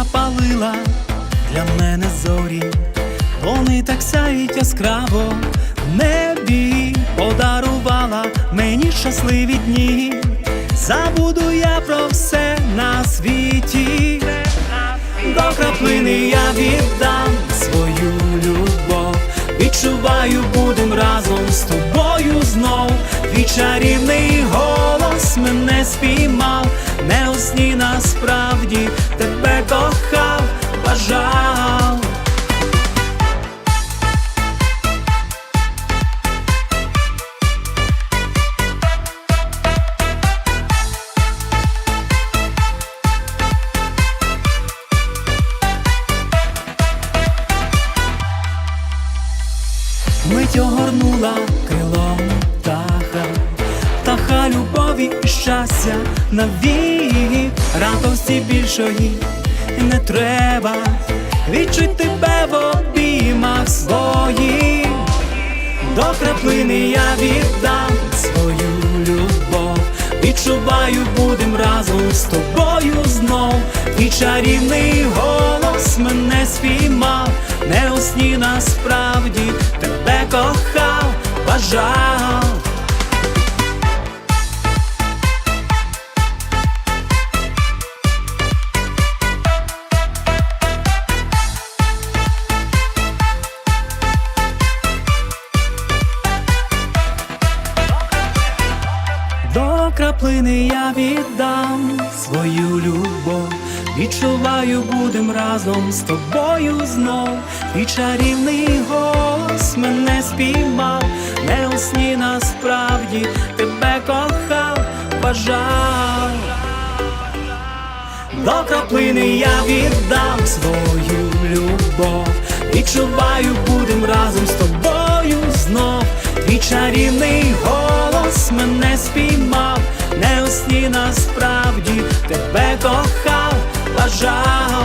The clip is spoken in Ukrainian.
запалила для мене зорі, вони так сяють яскраво небі, подарувала мені щасливі дні. Забуду я про все на світі. До краплини я віддам свою любов. Відчуваю, будем разом з тобою знов. Твій чарівний голос мене спіймав, кохав, бажав. Мить огорнула крилом птаха, птаха любові і щастя навік, радості більшої не треба, відчуть тебе в обіймах своїх, до краплини я віддам свою любов, відчуваю, будем разом з тобою знов, і чарівний голос мене спіймав, не у сні насправді тебе кохав, бажав. До краплини я віддам свою любов, відчуваю, будем разом з тобою знов. І чарівний голос мене спіймав, не у сні насправді тебе кохав, бажав. До краплини я віддам свою любов, відчуваю, будем разом з тобою знов. Твій чарівний спіймав, не у сні насправді тебе кохав, бажав.